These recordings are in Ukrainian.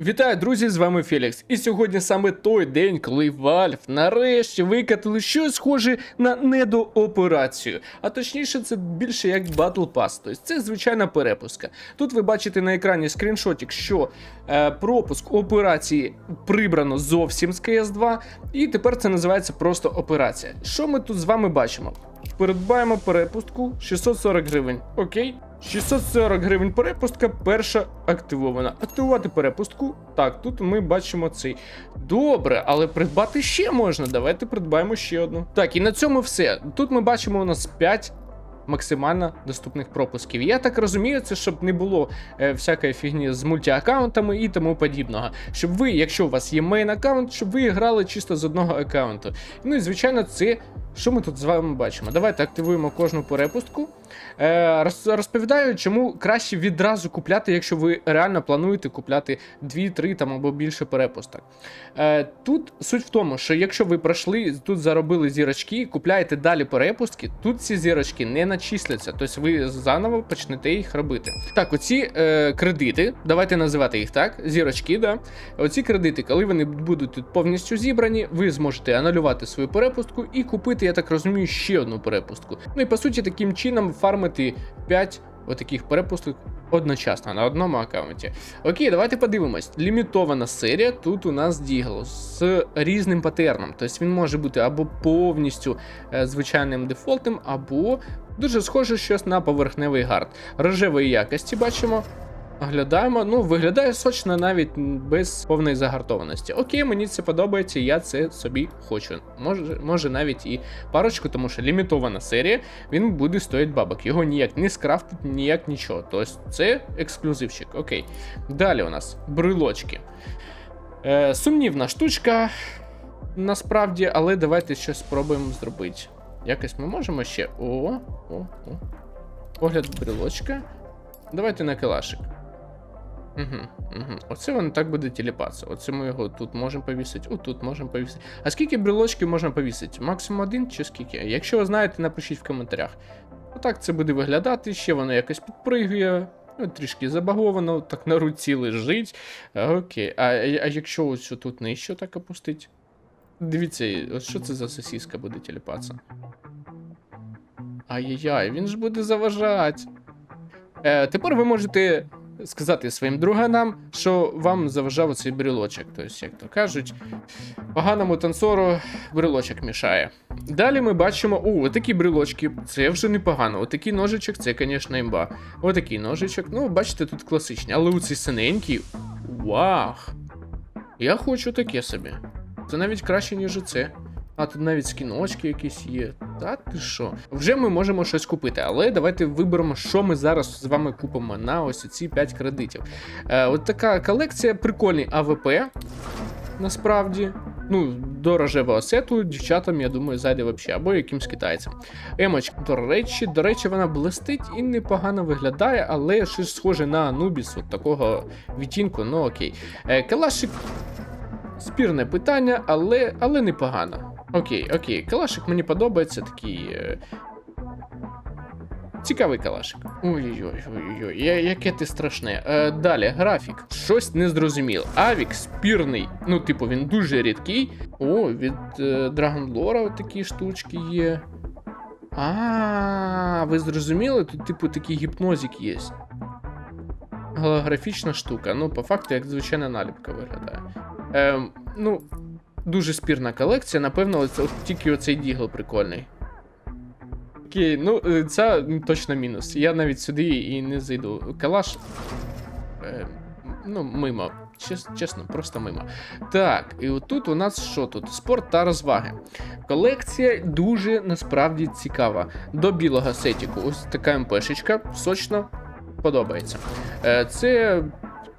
Вітаю, друзі! З вами Фелікс. І сьогодні саме той день, коли Valve нарешті викатили щось схоже на недооперацію. А точніше, це більше як Battle Pass. Тобто це звичайна перепуска. Тут ви бачите на екрані скріншотик, що е, пропуск операції прибрано зовсім з CS2, і тепер це називається просто операція. Що ми тут з вами бачимо? Придбаємо перепустку 640 гривень. Окей. 640 гривень перепустка, перша активована. Активувати перепустку. Так, тут ми бачимо цей. Добре, але придбати ще можна. Давайте придбаємо ще одну. Так, і на цьому все. Тут ми бачимо у нас 5 максимально доступних пропусків. Я так розумію, це щоб не було е, всякої фігні з мультиаккаунтами і тому подібного. Щоб ви, якщо у вас є мейн аккаунт, щоб ви грали чисто з одного аккаунту. Ну і звичайно, це. Що ми тут з вами бачимо? Давайте активуємо кожну перепустку. Е, розповідаю, чому краще відразу купляти, якщо ви реально плануєте купляти 2-3 там або більше перепусток. Е, тут суть в тому, що якщо ви пройшли, тут заробили зірочки, купляєте далі перепустки, тут ці зірочки не начисляться, тобто ви заново почнете їх робити. Так, оці е, кредити, давайте називати їх так, зірочки, да. Оці кредити, коли вони будуть повністю зібрані, ви зможете анулювати свою перепустку і купити, я так розумію, ще одну перепустку. Ну і по суті, таким чином фармити 5 отаких перепусток одночасно на одному аккаунті. Окей, давайте подивимось. Лімітована серія. Тут у нас Дігл з різним патерном. Тобто він може бути або повністю е, звичайним дефолтним, або дуже схоже щось на поверхневий гард. Рожевої якості бачимо. Оглядаємо, ну виглядає сочно навіть без повної загартованості. Окей, мені це подобається, я це собі хочу. Може, може навіть і парочку, тому що лімітована серія, він буде стоїть бабок. Його ніяк не скрафтить, ніяк нічого. Тобто це ексклюзивчик. Окей. Далі у нас брелочки. Е, сумнівна штучка, насправді, але давайте щось спробуємо зробити. Якось ми можемо ще. О, о, о. Огляд брелочка. Давайте на калашик. Угу, угу. Оце воно так буде тіліпатися. Оце ми його тут можемо повісити, отут можемо повісити. А скільки брелочків можна повісити? Максимум один чи скільки? Якщо ви знаєте, напишіть в коментарях. Отак це буде виглядати, ще воно якось підпригує. Ну, трішки забаговано, так на руці лежить. Окей. А, а якщо ось тут нижче так опустить? Дивіться, от що це за сосіска буде тіліпатися? Ай-яй-яй, він ж буде заважати. Е, тепер ви можете сказати своїм друганам, що вам заважав цей брелочок. Тобто, як то кажуть, поганому танцору брелочок мішає. Далі ми бачимо, о, отакі брелочки, це вже непогано. Отакий ножичок, це, звісно, імба. Отакий ножичок, ну, бачите, тут класичні. Але у цей синенький. Вау! Я хочу таке собі. Це навіть краще, ніж оце. А тут навіть скіночки якісь є. Та ти що? Вже ми можемо щось купити, але давайте виберемо, що ми зараз з вами купимо на ось ці 5 кредитів. Е, от така колекція, прикольний АВП. Насправді. Ну, до рожевого сету дівчатам, я думаю, зайде взагалі, або якимсь китайцям. Емоч, до речі, до речі, вона блистить і непогано виглядає, але щось схоже на Анубіс, от такого відтінку, ну окей. Е, калашик спірне питання, але, але непогано. Окей, окей, калашик мені подобається, такий. Е... Цікавий калашик. Ой-ой-ой, яке ти страшне. Е, далі, графік. Щось незрозуміло. Авік спірний. Ну, типу, він дуже рідкий. О, від е, Lore такі штучки є. А, ви зрозуміли? Тут, типу, такий гіпнозик є. Голографічна штука. Ну, по факту, як звичайна наліпка виглядає. Ем, ну, дуже спірна колекція. Напевно, от тільки оцей дігл прикольний. Окей, ну е, це точно мінус. Я навіть сюди і не зайду. Калаш. Е, ну, мимо. Чес, чесно, просто мимо. Так, і отут у нас що тут? Спорт та розваги. Колекція дуже насправді цікава. До білого сетіку. Ось така МПшечка, сочно подобається. Е, це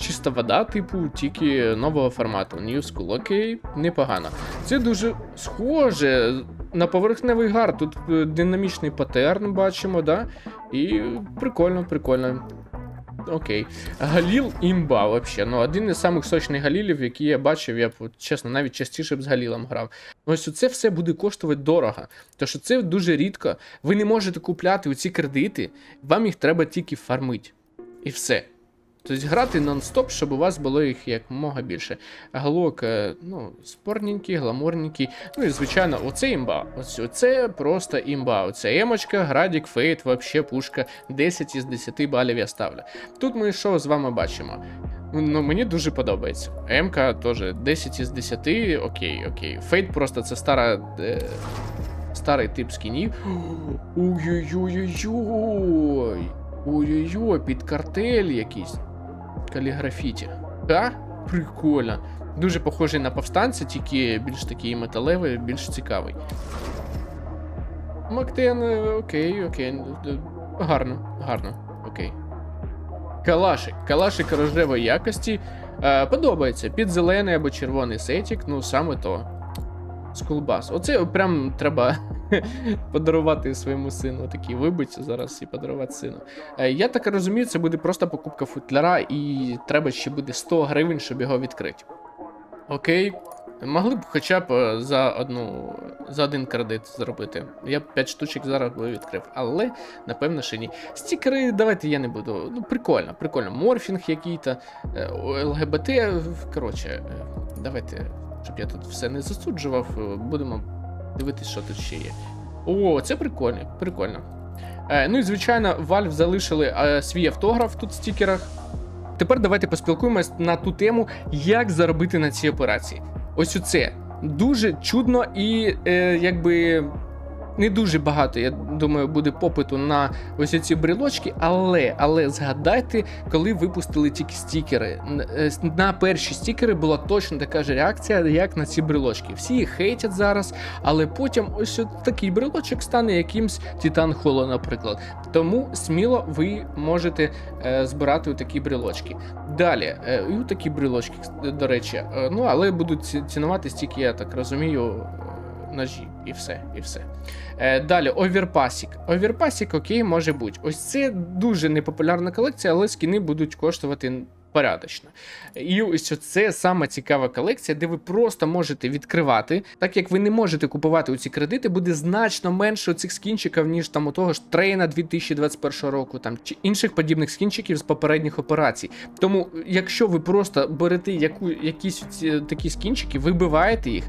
чиста вода, типу, тільки нового формату. New School, окей, непогано. Це дуже схоже на поверхневий гар. Тут е, динамічний патерн бачимо, да? І прикольно, прикольно. Окей. Галіл імба, вообще. Ну, один із самих сочних галілів, які я бачив, я б, чесно, навіть частіше б з галілом грав. Ось це все буде коштувати дорого. Тому що це дуже рідко. Ви не можете купляти оці кредити, вам їх треба тільки фармити. І все. Тобто грати нон-стоп, щоб у вас було їх як мога більше. Глок, е, ну, спорненький, гламурненький. Ну і звичайно, оце імба. Оце просто імба. Оце емочка, градік, фейт, вообще пушка. 10 із 10 балів я ставлю. Тут ми що з вами бачимо? Ну, мені дуже подобається. МК теж 10 із 10, окей, окей. Фейт просто це стара. Е, старий тип скінів. Ой-ой-ой-ой-ой. Ой-ой-ой, під картель якийсь. Каліграфіті. Та? Прикольно. Дуже похожий на повстанця, тільки більш такий металевий, більш цікавий. Мактен, е, окей, окей. Гарно, гарно, окей. Калашик. Калашик рожевої якості. Е, подобається. Під зелений або червоний сетік, ну саме то. Скулбас. Оце прям треба подарувати своєму сину. Такий вибиться зараз і подарувати сину. Е, Я так розумію, це буде просто покупка футляра, і треба ще буде 100 гривень, щоб його відкрити. Окей. Могли б хоча б е, за одну за один кредит зробити. Я б 5 штучок зараз би відкрив, але напевно ще ні. Стікери, давайте я не буду. Ну, прикольно, прикольно. Морфінг який-то, е, ЛГБТ. Коротше, давайте, щоб я тут все не засуджував, будемо дивитись, що тут ще є. О, це прикольно, прикольно. Е, ну і звичайно, Valve залишили е, свій автограф тут в стікерах. Тепер давайте поспілкуємось на ту тему, як заробити на цій операції. Ось оце дуже чудно і е, якби не дуже багато, я думаю, буде попиту на ось ці брелочки, але, але згадайте, коли випустили тільки стікери. Е, На перші стікери була точно така ж реакція, як на ці брелочки. Всі їх хейтять зараз, але потім ось такий брелочок стане якимсь Титан Холо, наприклад. Тому сміло ви можете е, збирати такі брелочки. Далі, е, і такі брелочки, до речі, е, ну але будуть ці- цінувати стільки, я так розумію, ножі, і все, і все. Е, Далі, оверпасік. Оверпасік, окей, може бути. Ось це дуже непопулярна колекція, але скіни будуть коштувати. Порядочно. І ось це саме цікава колекція, де ви просто можете відкривати. Так як ви не можете купувати у ці кредити, буде значно менше цих скінчиків, ніж там у того ж трейна 2021 року, там чи інших подібних скінчиків з попередніх операцій. Тому, якщо ви просто берете яку, якісь такі скінчики, вибиваєте їх.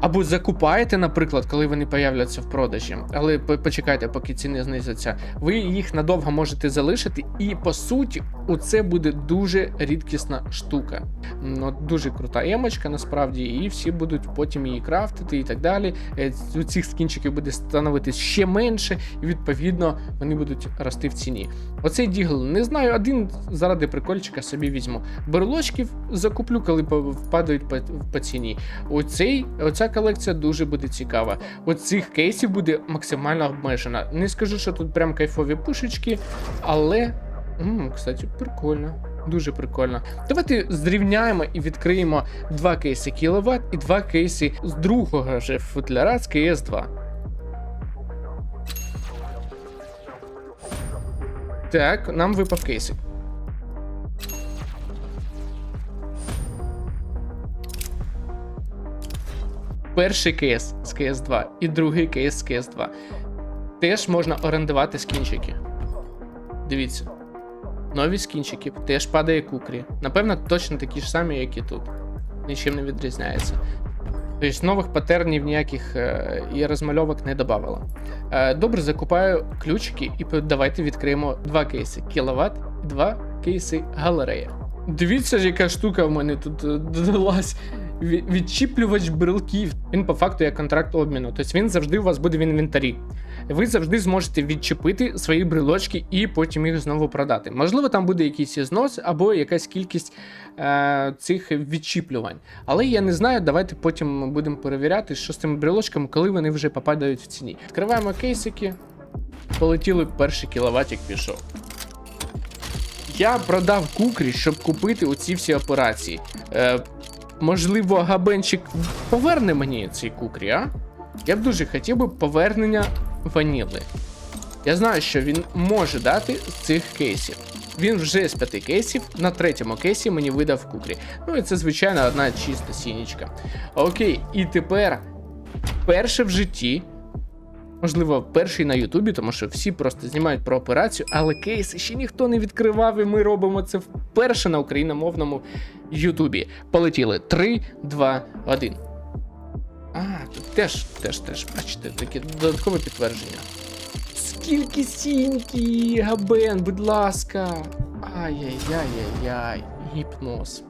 Або закупаєте, наприклад, коли вони появляться в продажі, але почекайте, поки ціни знизяться. Ви їх надовго можете залишити, і по суті, оце буде дуже рідкісна штука. Ну, дуже крута емочка, насправді, і всі будуть потім її крафтити і так далі. Е, У цих скінчиків буде становитись ще менше, і відповідно вони будуть рости в ціні. Оцей дігл не знаю, один заради прикольчика собі візьму. Берлочків закуплю, коли по, по ціні. Оцей, оця колекція дуже буде цікава. От цих кейсів буде максимально обмежена. Не скажу, що тут прям кайфові пушечки, але. М, кстати, прикольно. Дуже прикольно. Давайте зрівняємо і відкриємо два кейси кіловат і два кейси з другого же футляра з КС2. Так, нам випав кейсик. Перший кейс з КС2 і другий кейс з КС2. Теж можна орендувати скінчики. Дивіться. Нові скінчики, теж падає кукрі. Напевно, точно такі ж самі, як і тут. Нічим не відрізняється. Тобто нових патернів ніяких е, і розмальовок не додавало. Е, добре, закупаю ключики і давайте відкриємо два кейси: кіловат два кейси галерея. Дивіться, яка штука в мене тут е, додалась. Ві- Відчіплювач брелків. Він по факту як контракт обміну. Тобто він завжди у вас буде в інвентарі. Ви завжди зможете відчепити свої брелочки і потім їх знову продати. Можливо, там буде якийсь знос або якась кількість е, цих відчіплювань. Але я не знаю, давайте потім будемо перевіряти, що з цими брелочками, коли вони вже попадають в ціні. Відкриваємо кейсики. Полетіли перший кіловатик пішов. Я продав кукрі, щоб купити оці всі операції. Е, можливо, габенчик поверне мені ці кукрі, а? Я б дуже хотів би повернення ваніли. Я знаю, що він може дати з цих кейсів. Він вже з п'яти кейсів, на третьому кейсі мені видав кукрі. Ну і це, звичайно, одна чиста сінічка. Окей, і тепер перше в житті Можливо, перший на Ютубі, тому що всі просто знімають про операцію, але кейси ще ніхто не відкривав, і ми робимо це вперше на україномовному Ютубі. Полетіли 3, 2, 1. А, тут теж, теж, теж, бачите, таке додаткове підтвердження. Скільки сіньки, Габен, будь ласка. Ай-яй-яй-яй-яй, гіпноз.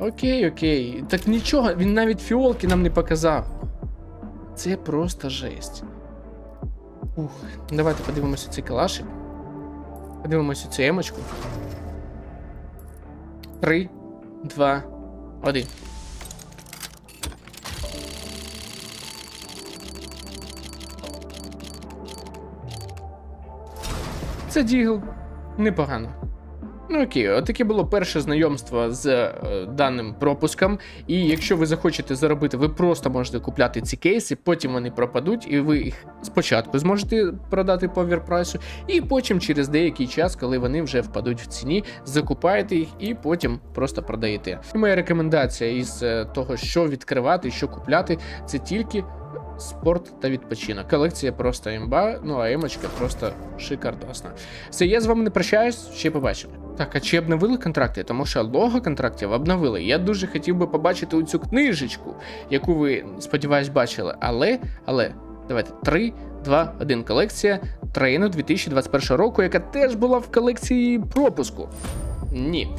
Окей, окей. Так нічого, він навіть фіолки нам не показав. Це просто жесть. Ух, давайте подивимося цей калашик. Подивимося цю емочку. Три, два, один. Це Дігл. Непогано. Ну окей, отаке було перше знайомство з е, даним пропуском. І якщо ви захочете заробити, ви просто можете купляти ці кейси, потім вони пропадуть, і ви їх спочатку зможете продати по оверпрайсу, і потім через деякий час, коли вони вже впадуть в ціні, закупаєте їх і потім просто продаєте. І моя рекомендація із е, того, що відкривати, що купляти, це тільки спорт та відпочинок. Колекція просто імба, ну а емочка просто шикардосна. Все, я з вами не прощаюсь, ще побачимо. Так, а чи обновили контракти? Тому що лого контрактів обновили. Я дуже хотів би побачити цю книжечку, яку ви, сподіваюсь, бачили. Але, але, давайте 3, 2, 1 колекція трейну 2021 року, яка теж була в колекції пропуску. Ні.